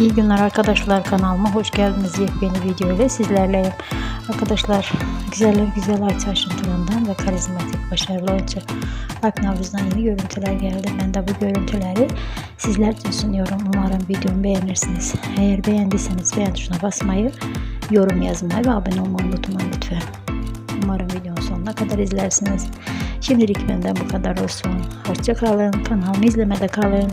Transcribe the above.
İyi günler arkadaşlar kanalıma hoş geldiniz yepyeni video ile sizlerleyim. Arkadaşlar güzeller güzel Aytaş'ın turundan ve karizmatik başarılı oyuncu Aknavuz'dan yeni görüntüler geldi. Ben de bu görüntüleri sizler için sunuyorum. Umarım videomu beğenirsiniz. Eğer beğendiyseniz beğen tuşuna basmayı, yorum yazmayı ve abone olmayı unutmayın lütfen. Umarım videonun sonuna kadar izlersiniz. Şimdilik benden bu kadar olsun. Hoşçakalın. Kanalımı izlemede kalın.